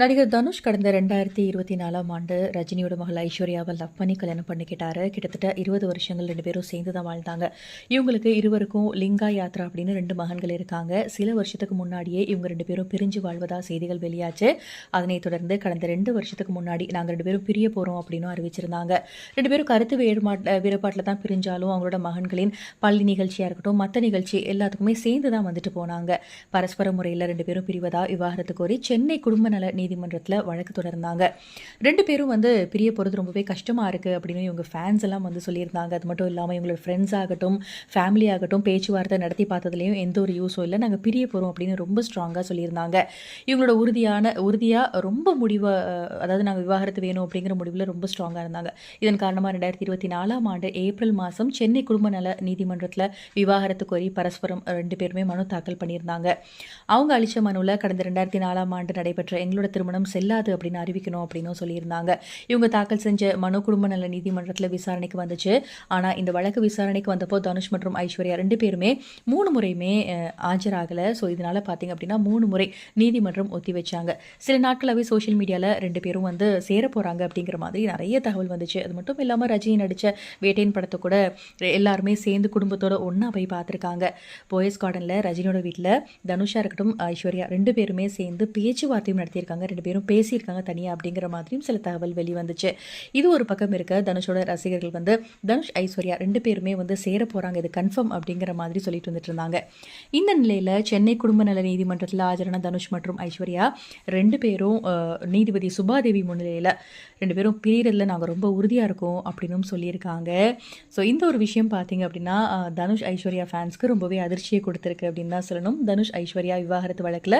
நடிகர் தனுஷ் கடந்த ரெண்டாயிரத்தி இருபத்தி நாலாம் ஆண்டு ரஜினியோட மகள் ஐஸ்வர்யாவை லவ் பண்ணி கல்யாணம் பண்ணிக்கிட்டாரு. கிட்டத்தட்ட இருபது வருஷங்கள் ரெண்டு பேரும் சேர்ந்து தான் வாழ்ந்தாங்க. இவங்களுக்கு இருவருக்கும் லிங்கா யாத்ரா அப்படின்னு ரெண்டு மகன்கள் இருக்காங்க. சில வருஷத்துக்கு முன்னாடியே இவங்க ரெண்டு பேரும் பிரிஞ்சு வாழ்வதா செய்திகள் வெளியாச்சு. அதனைத் தொடர்ந்து கடந்த ரெண்டு வருஷத்துக்கு முன்னாடி நாங்கள் ரெண்டு பேரும் பிரிய போகிறோம் அப்படின்னு அறிவிச்சிருந்தாங்க. ரெண்டு பேரும் கருத்து வேறுபாட்ட வேறுபாட்டில் தான் பிரிஞ்சாலும் அவங்களோட மகன்களின் பள்ளி நிகழ்ச்சியாக இருக்கட்டும் மற்ற நிகழ்ச்சி எல்லாத்துக்குமே சேர்ந்து தான் வந்துட்டு போனாங்க. பரஸ்பர முறையில் ரெண்டு பேரும் பிரிவதா விவாகரத்து கோரி சென்னை குடும்ப நல நீதிமன்றத்தில் வழக்கு தொடர்ந்தாங்க. ரெண்டு பேரும் வந்து பிரிய போகிறது ரொம்பவே கஷ்டமாக இருக்குது அப்படின்னு இவங்க ஃபேன்ஸ் எல்லாம் வந்து சொல்லியிருந்தாங்க. அது மட்டும் இல்லாமல் இவங்களோட ஃப்ரெண்ட்ஸ் ஆகட்டும் ஃபேமிலி ஆகட்டும் பேச்சுவார்த்தை நடத்தி பார்த்ததுலேயும் எந்த ஒரு யூஸும் இல்லை. நாங்கள் பிரிய போகிறோம் அப்படின்னு ரொம்ப ஸ்ட்ராங்காக சொல்லியிருந்தாங்க. இவங்களோட உறுதியான உறுதியாக ரொம்ப முடிவை அதாவது நாங்கள் விவாகரத்து வேணும் அப்படிங்கிற முடிவில் ரொம்ப ஸ்ட்ராங்காக இருந்தாங்க. இதன் காரணமாக ரெண்டாயிரத்தி இருபத்தி நாலாம் ஆண்டு ஏப்ரல் மாதம் சென்னை குடும்ப நல நீதிமன்றத்தில் விவாகரத்து கோரி பரஸ்பரம் ரெண்டு பேருமே மனு தாக்கல் பண்ணியிருந்தாங்க. அவங்க அளித்த மனுவில் கடந்த ரெண்டாயிரத்தி நாலாம் ஆண்டு நடைபெற்ற எங்களோட திருமணம் செல்லாது அப்படின்னு அறிவிக்கணும் அப்படின்னு சொல்லியிருந்தாங்க. இவங்க தாக்கல் செஞ்ச மனு குடும்ப நல நீதிமன்றத்தில் விசாரணைக்கு வந்துச்சு. ஆனால் இந்த வழக்கு விசாரணைக்கு வந்தப்போ தனுஷ் மற்றும் ஐஸ்வர்யா ரெண்டு பேருமே மூணு முறையுமே ஆஜராகலை. ஸோ இதனால் பார்த்தீங்க அப்படின்னா மூணு முறை நீதிமன்றம் ஒத்தி வச்சாங்க. சில நாட்களாகவே சோஷியல் மீடியாவில் ரெண்டு பேரும் வந்து சேர போகிறாங்க அப்படிங்கிற மாதிரி நிறைய தகவல் வந்துச்சு. அது மட்டும் இல்லாமல் ரஜினி நடித்த வேட்டையின் படத்தை கூட எல்லாருமே சேர்ந்து குடும்பத்தோட ஒன்றா போய் பார்த்துருக்காங்க போயஸ் கார்டனில் ரஜினியோட வீட்டில் தனுஷா இருக்கட்டும் ஐஸ்வர்யா ரெண்டு பேருமே சேர்ந்து பேச்சுவார்த்தையும் நடத்தியிருக்காங்க. ரெண்டு பேரும் பேசியிருக்காங்க தனியாக அப்படிங்கிற மாதிரியும் சில தகவல் வெளிவந்துச்சு. இது ஒரு பக்கம் இருக்க தனுஷோட ரசிகர்கள் வந்து தனுஷ் ஐஸ்வர்யா ரெண்டு பேருமே வந்து சேர போகிறாங்க இது கன்ஃபார்ம் அப்படிங்கிற மாதிரி சொல்லிட்டு வந்துட்டு இருந்தாங்க. இந்த நிலையில் சென்னை குடும்ப நல நீதிமன்றத்தில் ஆஜரான தனுஷ் மற்றும் ஐஸ்வர்யா ரெண்டு பேரும் நீதிபதி சுபாதேவி முன்னிலையில் ரெண்டு பேரும் பிரியறதுல நாங்கள் ரொம்ப உறுதியாக இருக்கோம் அப்படின்னு சொல்லியிருக்காங்க. ஸோ இந்த ஒரு விஷயம் பார்த்தீங்க அப்படின்னா தனுஷ் ஐஸ்வர்யா ஃபேன்ஸ்க்கு ரொம்பவே அதிர்ச்சியை கொடுத்துருக்கு அப்படின்னு தான் சொல்லணும். தனுஷ் ஐஸ்வர்யா விவாகரத்து வழக்கில்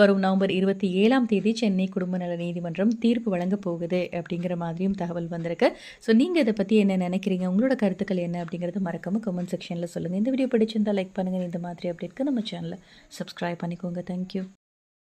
வரும் நவம்பர் இருபத்தி ஏழாம் தேதி சென்னை குடும்ப நல நீதிமன்றம் தீர்ப்பு வழங்க போகுது அப்படிங்கிற மாதிரியும் தகவல் வந்திருக்கு. ஸோ நீங்கள் இதை பற்றி என்ன நினைக்கிறீங்க? உங்களோட கருத்துக்கள் என்ன அப்படிங்கிறது மறக்காமல் கமெண்ட் செக்ஷனில் சொல்லுங்கள் இந்த வீடியோ பிடிச்சிருந்தால் லைக் பண்ணுங்கள் இந்த மாதிரி அப்டேட்க்கு நம்ம சேனலை சப்ஸ்கிரைப் பண்ணிக்கோங்க. தேங்க்யூ